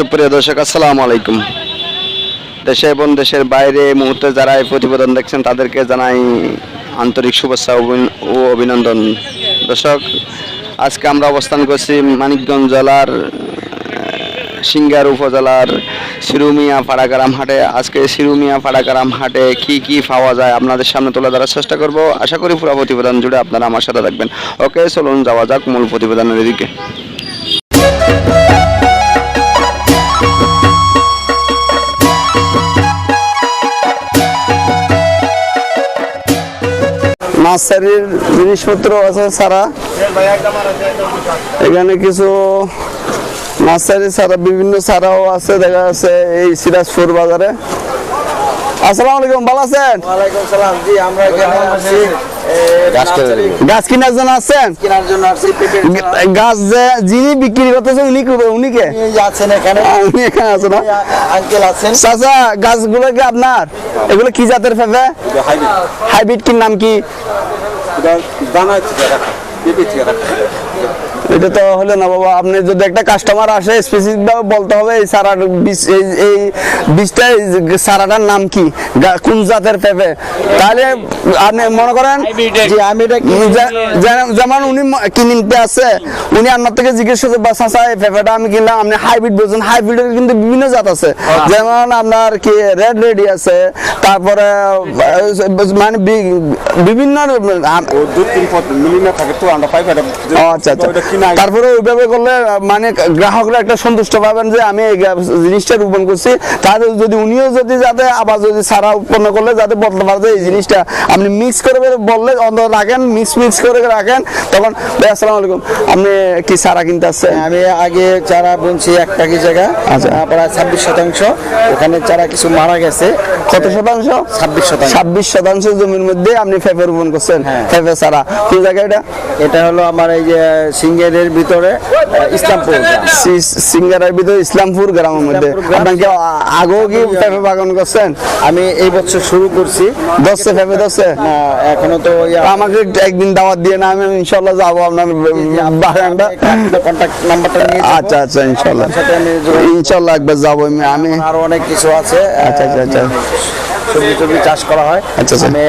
সুপ্রিয় দর্শক, আসসালামু আলাইকুম। দেশে এবং দেশের বাইরে মুহূর্তে যারা এই প্রতিবেদন দেখছেন, তাদেরকে জানাই আন্তরিক শুভেচ্ছা ও অভিনন্দন। দর্শক, আজকে আমরা অবস্থান করছি মানিকগঞ্জ জেলার সিঙ্গার উপজেলার সিরুমিয়া পাড়াগ্রাম হাটে। আজকে সিরুমিয়া পাড়াগ্রাম হাটে কি কি পাওয়া যায় আপনাদের সামনে তুলে ধরার চেষ্টা করব। আশা করি পুরো প্রতিবেদন জুড়ে আপনারা আমার সাথে থাকবেন। ওকে, চলুন যাওয়া যাক মূল প্রতিবেদনের দিকে। নার্সারির জিনিসপত্র আছে সারা এখানে কিছু নার্সারি সারা বিভিন্ন ছাড়াও আছে, দেখা যাচ্ছে এই সিরাজপুর বাজারে। আসসালামু আলাইকুম ভালো আছেন? ওয়ালাইকুম সালাম জি আমরা এখানে আসছি গাছ কেনার জন্য। আসছেন কেনার জন্য আসছি গাছ যে যিনি বিক্রি করতেছে উনি কি- উনি কে? আছেন এখানে। উনি আঙ্কেল আছেন। চাচা গাছগুলো কি আপনার? এগুলো কি জাতের ফেফে? হাইব্রিড কি নাম কি? এটা তো হলো না বাবা আপনি যদি একটা কাস্টমার আসে স্পেসিফিক ভাবে বলতে হবে এই সারার বীজ এই বীজটা সারাটার নাম কি? কোন জাতের পেঁপে? তাহলে আপনি মনে করেন আমি যেমন উনি কিনতে আছে উনি আপনার থেকে জিজ্ঞেস করছে বা চাচা এই পেঁপেটা আমি কিনলাম আপনি হাইব্রিড বলছেন হাইব্রিডের কিন্তু বিভিন্ন জাত আছে। যেমন আপনার কি রেড রেডি আছে তারপরে মানে বিভিন্ন পাই আচ্ছা তারপরে ওইভাবে করলে মানে গ্রাহকরা একটা সন্তুষ্ট পাবেন যে আমি এই জিনিসটা রোপণ করছি। তাহলে যদি উনিও যদি যাতে আবার যদি সারা উৎপন্ন করলে যাতে বলতে পারে যে এই জিনিসটা আপনি মিক্স করে বললে অন্তত রাখেন মিক্স মিক্স করে রাখেন তখন ভাই আসসালামু আলাইকুম। আপনি কি সারা কিনতে আসছেন? আমি আগে চারা বুনছি এক টাকি জায়গা আচ্ছা। প্রায় ছাব্বিশ শতাংশ। ওখানে চারা কিছু মারা গেছে। কত শতাংশ? ছাব্বিশ শতাংশ। ছাব্বিশ শতাংশ জমির মধ্যে আপনি ফেফে রোপণ করছেন হ্যাঁ। ফেফে সারা কোন জায়গায় এটা? এটা হলো আমার এই যে সিঙ্গেরের ভিতরে ইসলামপুর সিঙ্গারার ভিতরে ইসলামপুর গ্রামের মধ্যে। ইসলামপুর গ্রাম। আপনার কি আ- আগেও কি বাগান করছেন? আমি এই বছর শুরু করছি। দশে ফেফে দশে? এখনও তো আমাকে একদিন দাওয়াত দিয়ে না আমি ইনশাল্লাহ যাব আপনার বাগানটা। কন্ট্যাক্ট নাম্বারটা নিয়ে আচ্ছা আচ্ছা ইনশাল্লাহ ইনশাল্লাহ একবার যাব আমি। আমি আরও অনেক কিছু আছে। আচ্ছা, আচ্ছা, আচ্ছা। সবজি টবজি চাষ করা হয় আচ্ছা, আচ্ছা। আমি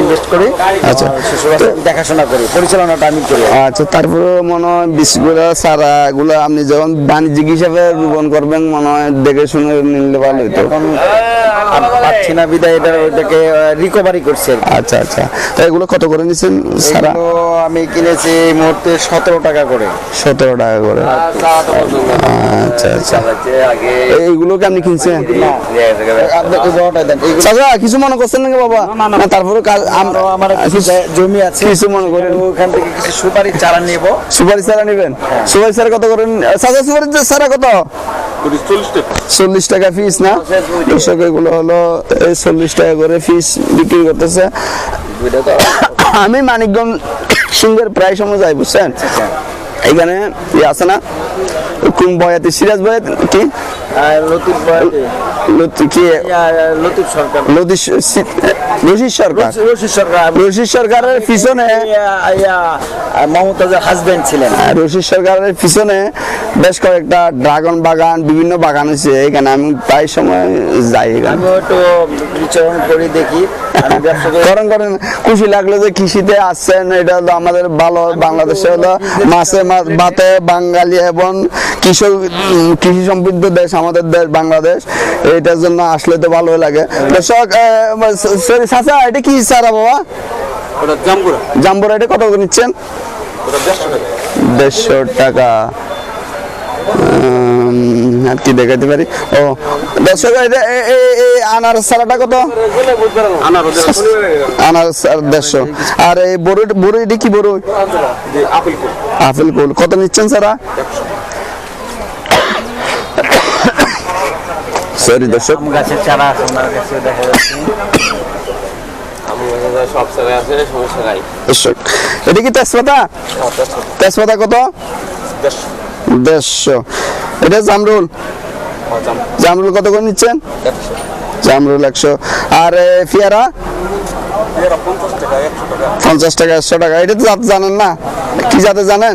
ইনভেস্ট করি আচ্ছা। দেখাশোনা করি পরিচালনাটা আমি করি আচ্ছা তারপরে মনে হয় বীজগুলো সারা এগুলো আপনি যখন বাণিজ্যিক হিসাবে রোপণ করবেন মনে হয় দেখে শুনে নিলে ভালো হতো পাচ্ছি না বিদায় এটা ওইটাকে রিকভারি করছি। আচ্ছা আচ্ছা তো এগুলো কত করে নিচ্ছেন সারা আমি কিনেছি এই মুহূর্তে সতেরো টাকা করে সতেরো টাকা করে আচ্ছা আচ্ছা এইগুলোকে আপনি কিনছেন কিছু মনে করছেন নাকি বাবা? না তারপরে কাজ আমার কিছু জমি আছে। কিছু মনে করেন। ওখান থেকে কিছু সুপারি চারা নেব। সুপারি সারা নেবেন? সুপারি সারা কত করেন? সুপারি সারা কত? চল্লিশ টাকা। পিস না? দর্শক এগুলো হলো চল্লিশ টাকা করে বিক্রি করতেছে। আমি মানিকগঞ্জ সিংহের প্রায় সময় যাই বুঝছেন? এখানে ই আছে না? কোন বয়াতি সিরাজ বয়াত কি? আর লতিফ কি? লতিফ সরকার। লতিশ রশিদ সরকার? রশিদ সরকার। রশিদ সরকারের পিছনে মমতাজের হাজবেন্ড ছিলেন। রশিদ সরকারের পিছনে বেশ কয়েকটা ড্রাগন বাগান বিভিন্ন বাগান আছে এখানে আমি প্রায় সময় যাই এখানে। আমিও একটু বিচরণ করি দেখি। আমি করেন করেন খুশি লাগল যে কৃষিতে আসছেন এটা হলো আমাদের ভালো বাংলাদেশে হলো মাছে মাছ ভাতে বাঙালি এবং কৃষক কৃষি সমৃদ্ধ দেশ আমাদের দেশ বাংলাদেশ। এটার জন্য আসলে তো ভালোই লাগে। দর্শক চাচা এটা কি সারা বাবা? জাম্বুরা এটা কত করে নিচ্ছেন? দেড়শো টাকা। উম, আর কি দেখাতে পারি? ও দর্শক এটা আনার সারাটা কত? আনার দেড়শো। আর এই বড় বড় এটা কি বড়? আপেল কুল। কত নিচ্ছেন সারা? সরি দর্শক। গাছের চারা ওনার কাছে দেখা যাচ্ছে এটা কি তেজপাতা? তেজপাতা। কত? দেড়শো। এটা জামরুল। জামরুল কত করে নিচ্ছেন? জামরুল একশো। আর পেয়ারা? পঞ্চাশ টাকা একশো টাকা। এটা তো জাত জানেন না। কি জাতে জানেন?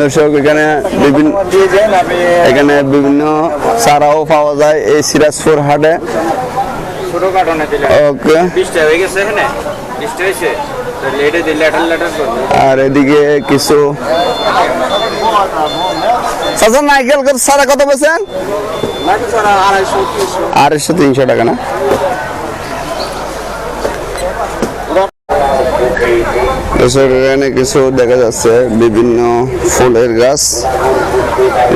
দর্শক এখানে বিভিন্ন এখানে বিভিন্ন চারাও পাওয়া যায় এই সিরাজপুর হাটে। ওকে। বিশটা হয়ে গেছে এখানে। বিশটা হয়েছে। আর এদিকে কিছু চাচা নাইকেল সারা কত ছাড়া আড়াইশো তিনশো। টাকা না? এখানে কিছু দেখা যাচ্ছে। বিভিন্ন ফুলের গাছ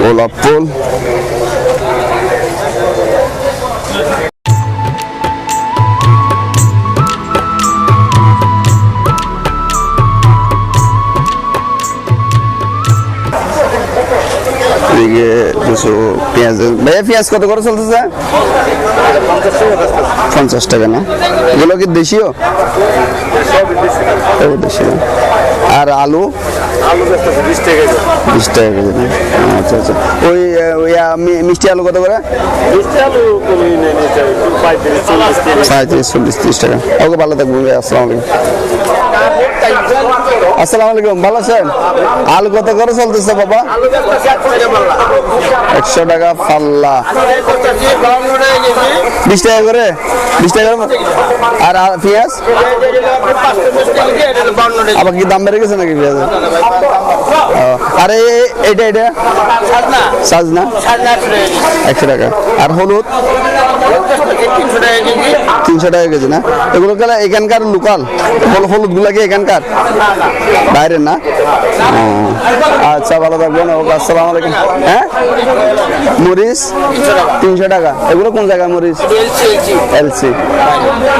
গোলাপ ফুল। এদিকে কিছু পেঁয়াজ ভাইয়া পেঁয়াজ কত করে চলতেছে? পঞ্চাশ টাকা না? এগুলো কি দেশীয়? দেশীয়। আর আলু? বিশ টাকা বিশ টাকা কেজি আচ্ছা আচ্ছা। ওই মিষ্টি আলু কত করে? পঁয়ত্রিশ চল্লিশ তিরিশ। টাকা। ওকে ভালো আসসালামু আলাইকুম। আসসালামু আলাইকুম ভালো আছেন? আলু কত করে চলতেছে বাবা? একশো টাকা পাল্লা। বিশ টাকা করে? বিশ টাকা করে? আর আর পেঁয়াজ? আবার কি দাম বেড়ে গেছে নাকি পেঁয়াজের? ও, আর এই- এটা সাজনা। সাজনা? একশো টাকা। আর হলুদ? তিনশো টাকা কেজি না? এগুলো গেলে এখানকার লোকাল ফল হলুদগুলা কি এখানকার? বাইরের না? আচ্ছা ভালো থাকবেন আসসালামু আলাইকুম। হ্যাঁ? মরিচ? তিনশো টাকা। এগুলো কোন জায়গায় মরিচ? এলসি।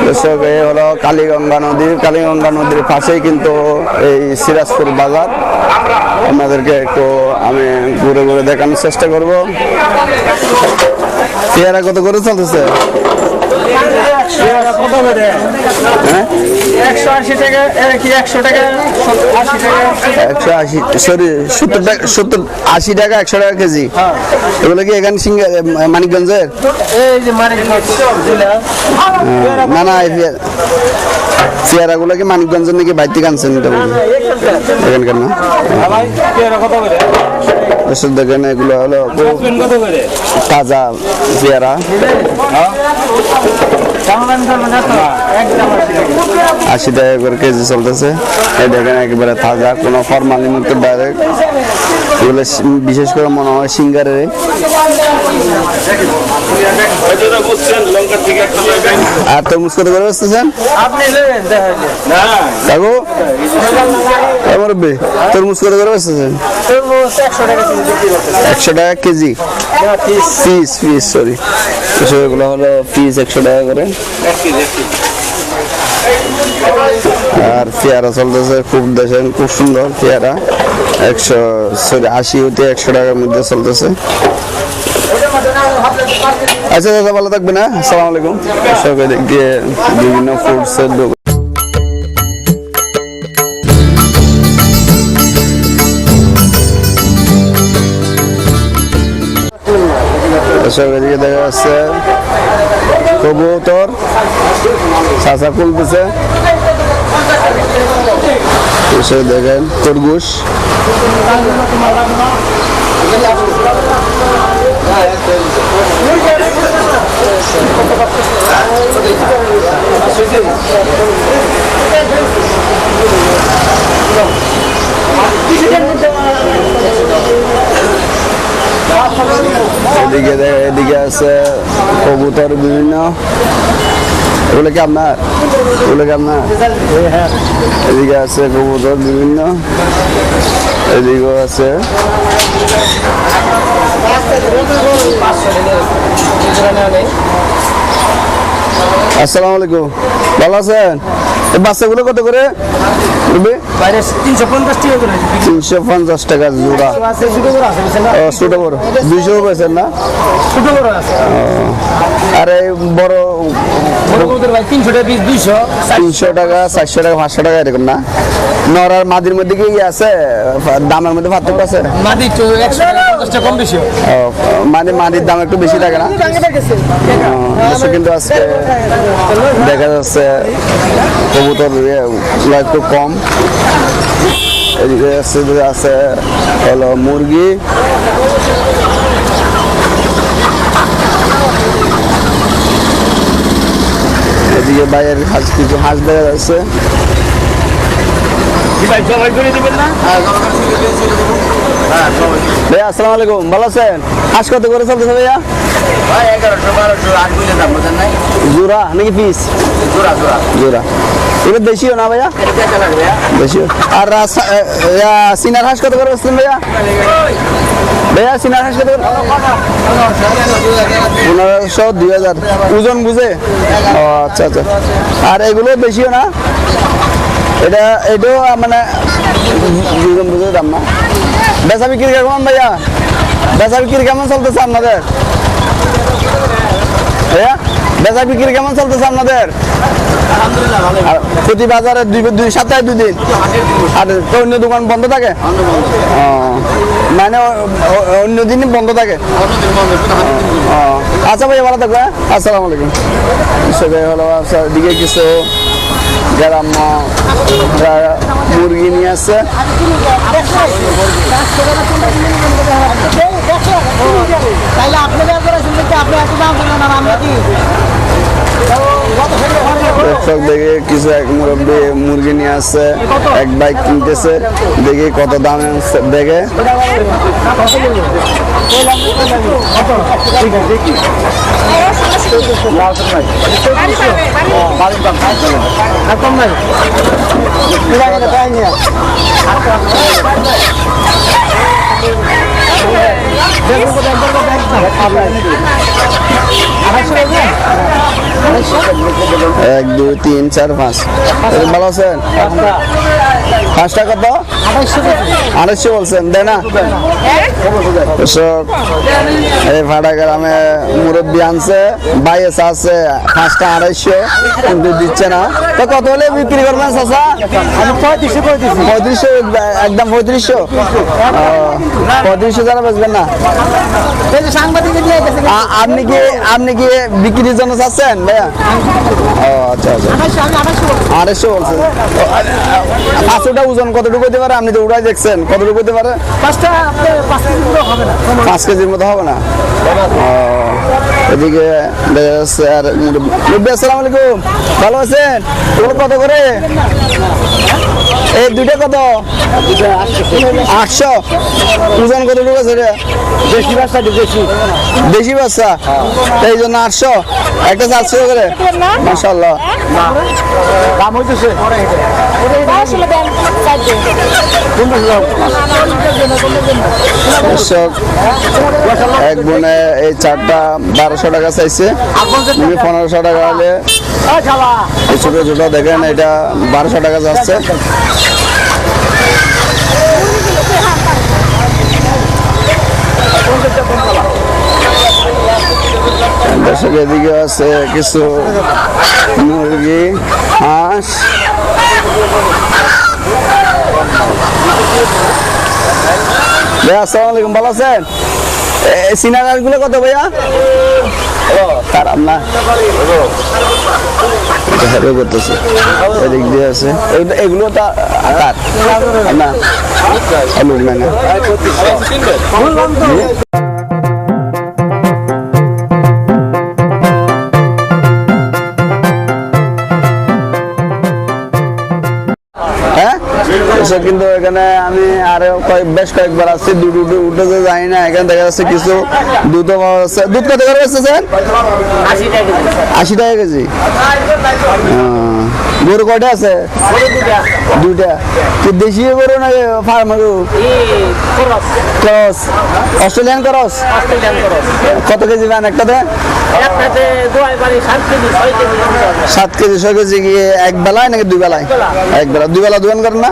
দর্শক এই হলো কালীগঙ্গা নদী। কালীগঙ্গা নদীর পাশেই কিন্তু এই সিরাজপুর বাজার। আপনাদেরকে একটু আমি ঘুরে ঘুরে দেখানোর চেষ্টা করব। পেয়ারা কত করে চলতেছে? একশো আশি টাকা কি একশো টাকা একশো আশি সরি সত্তর টাকা সত্তর আশি টাকা একশো টাকা কেজি এগুলো কি এখানে সিঙ্গা মানিকগঞ্জের? মানে না না পেয়ারা- কি মানিকগঞ্জের নাকি বাইর থেকে আনছেন এটা বলুন। এখানকার না? ভাই পেয়ারা কত করে দর্শক দেখেন এগুলো হলো তাজা একদম আশি টাকা করে কেজি চলতেছে। এই দেখেন একেবারে তাজা কোনো ফরমালিন মুক্ত ডাইরেক্ট এগুলো বিশেষ করে মনে হয় সিঙ্গারের। আর তরমুজ কত করে বেচতেছেন আপনি নেবেন দেখাইলে না কাকু আমার বে তরমুজ কত করে তরমুজ একশো টাকা কেজি পিস পিস সরি এগুলো হলো পিস একশো টাকা করে। আর পেয়ারা চলতেছে, খুব দেখেন খুব সুন্দর পেয়ারা। একশো সরি, আশি হতে একশো টাকার মধ্যে চলতেছে। আচ্ছা দাদা, ভালো থাকবে না আসসালামু আলাইকুম। সব এদিক দিয়ে বিভিন্ন ফুডসের এদিকে দেখা যাচ্ছে। কবুতর, চাচা খুলতেছে। এসে দেখেন তরমুজ এদিকে দেখ- এদিকে আছে কবুতর বিভিন্ন এগুলো কি আপনার? এগুলো কি আপনার? এদিকে আছে কবুতর বিভিন্ন। এদিকেও আছে। আসসালামু আলাইকুম। ভালো আছেন? বাচ্চাগুলো কত করে? তিনশো পঞ্চাশ টাকা জোড়া। ছোটো বড়। দুইশো পেয়েছেন না? ছোটো আছে আর এই বড় বড় তিনশো টাকা পিস দুইশো। তিনশো টাকা চারশো টাকা পাঁচশো টাকা এরকম না? নরার মাদির মধ্যে কি ইয়ে আছে? দামের মধ্যে পার্থক্য আছে? মাদি তো একশো টাকা কম বেশি মানে মাদির দাম একটু বেশি থাকে না? কিন্তু আজকে দেখা যাচ্ছে কবুতর ইয়ে, একটু কম। এদিকে আছে আছে হলো মুরগি। এদিকে বাইরের হাঁস কিছু হাঁস দেখা যাচ্ছে। ভাইয়া আসসালামু আলাইকুম। ভালো আছেন? হাঁস কত করে চলতেছে ভাইয়া? জোড়া নাকি পিস? জোড়া জোড়া। জোড়া। এগুলো না ভাইয়া? আর সিনার হাঁস কত করে বসছেন ভাইয়া? ভাইয়া সিনার হাঁস কত করে? পনেরোশো, দুই হাজার। ওজন বুঝে? ও আচ্ছা আচ্ছা। আর এগুলো বেশিও না? এটা, এটাও মানে ওজন বুঝে দাম না? বেচা বিক্রি কেমন ভাইয়া? বেচা বিক্রি কেমন চলতেছে আপনাদের? ভাইয়া? বেচা বিক্রি কেমন চলতেছে আপনাদের? প্রতি বাজারে দুই দুই সপ্তাহে দুই দিন? আর তো অন্য দোকান বন্ধ। থাকে মানে অন্য দিনই বন্ধ থাকে? আচ্ছা ভাই ভালো থাকবে আসসালামু আলাইকুম। হিসেবে হলো আচ্ছা দিকে কিছু গ্রাম মুরগি নিয়ে আসছে। তাইলে আপনাদের করে শুনলে কি আপনি এত দাম আমরা কি? দর্শক দেখে কিছু এক মুরব্বী মুরগি নিয়ে আসছে, এক বাইক কিনতেছে, দেখি কত দাম আনছে দেখে। এক দুই তিন চার পাঁচ। ভালো আছেন? পাঁচটা কত আড়াইশো বলছেন দেয় না। এই ভাড়া গ্রামে মুরব্বী আনছে বাইশ আছে পাঁচটা আড়াইশো কিন্তু দিচ্ছে না। তো কত হলে বিক্রি করবেন চাষা আমি পঁয়ত্রিশশো পঁয়ত্রিশশো একদম পঁয়ত্রিশশো? পঁয়ত্রিশশো যারা বেচবেন না। আপনি কি আপনি কি বিক্রির জন্য চাচ্ছেন ভাইয়া? ও আচ্ছা আচ্ছা। আড়াইশো বলছেন পাঁচশোটা ওজন কতটুকু হতে পারে? আপনি তো উড়াই দেখছেন কতটুকু হতে পারে? পাঁচটা পাঁচ কেজির মতো হবে না। এদিকে আর আসসালামু আলাইকুম। ভালো আছেন? কত করে? এই দুইটা কত? আটশো। ওজন কতটুকু আছে রে? বেশি বাচ্চা বেশি দেশি। বাচ্চা? এই জন্য আটশো। একটা চারশো করে? মাসাল্লাহ দাম হইতেছে। দর্শক এক বোনে এই চারটা বারোশো টাকা চাইছে। তুমি পনেরোশো টাকা হলে ছোটো ছোটো দেখেন এটা বারোশো টাকা যাচ্ছে। দর্শক এদিকে আছে কিছু মুরগি হাঁস। ভাইয়া, আসসালামু আলাইকুম, ভালো আছেন? সিনারগুলো কত ভাইয়া? খারাপ না। হেরো করতেছে তো মানে এসব কিন্তু এখানে আমি আরও কয়েক বেশ কয়েকবার আসছি দুধ উঠে উঠেতে যাই না এখানে দেখা যাচ্ছে কিছু দুধও পাওয়া যাচ্ছে দুধ কত করে বেচতে স্যার আশি টাকা কেজি? গরু কয়টা আছে? দুইটা। কি দেশি গরু না ফার্ম গরু? ক্রস। Australian cross? কত কেজি পান একটাতে? সাত কেজি ছয় কেজি কি এক বেলায় নাকি দুই বেলায়? এক বেলা। দুই বেলা দোকান করেন না?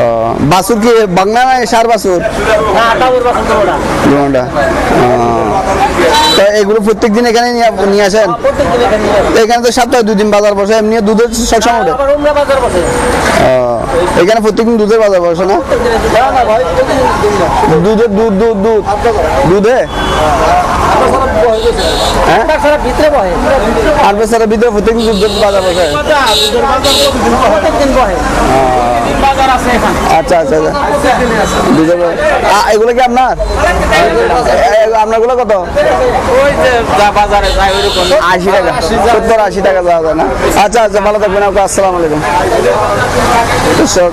ও, বাছুর কি বাংলা নাই সার বাসুর তো এগুলো প্রত্যেক দিন এখানে নিয়ে আসেন? এখানে তো সপ্তাহে দুই দিন বাজার বসে এমনি দুধের সবসময় ওঠে? ও, এখানে প্রত্যেকদিন দুধের বাজার বসে না? দুধের দুধ দুধ দুধ? দুধে? হ্যাঁ ভিতরে বহে। ভিতরে প্রত্যেকদিন বাজার বসে। প্রত্যেকদিন এখানে আচ্ছা আচ্ছা আচ্ছা। এগুলো কি আপনার? আপনারগুলো কত? আশি টাকা। সত্তর আশি টাকা দেওয়া যায় না? আচ্ছা আচ্ছা ভালো থাকবেন আপনার আসসালামু আলাইকুম। দর্শক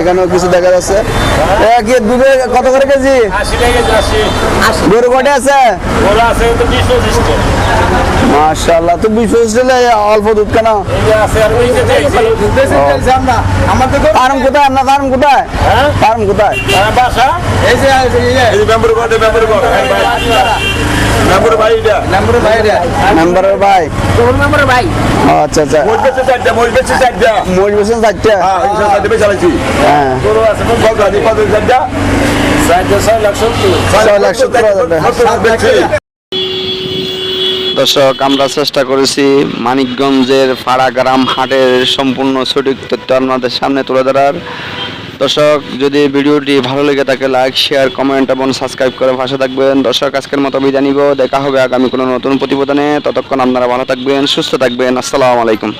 এখানেও কিছু দেখা যাচ্ছে। দুধে কত করে কেজি? গরু কটে আছে? আছে তো বিশ অল্প দুধ কেন? আছে ফার্ম কোথায় আপনার ফার্ম কোথায় ফার্ম কোথায় এই যে মেম্বার ভাই এটা মেম্বার ভাই এটা মেম্বারের ভাই তোর নম্বর ভাই আচ্ছা আচ্ছা মোট বেচে চারটা মোট বেচে চারটা মোট বেছেন চারটে হ্যাঁ এই সব চারটা বেচে হ্যাঁ গরু আছে কোন গরু আছে কত লাখ লাখ হাজার বেচে দর্শক, আমরা চেষ্টা করেছি মানিকগঞ্জের ফাড়াগ্রাম হাটের সম্পূর্ণ সঠিক তথ্য আপনাদের সামনে তুলে ধরার। দর্শক, যদি ভিডিওটি ভালো লেগে থাকে লাইক শেয়ার কমেন্ট এবং সাবস্ক্রাইব করে ভাষা থাকবেন। দর্শক, আজকের মতো বিদায় নিব। দেখা হবে আগামী কোনো নতুন প্রতিবেদনে। ততক্ষণ আপনারা ভালো থাকবেন, সুস্থ থাকবেন। আসসালামু আলাইকুম।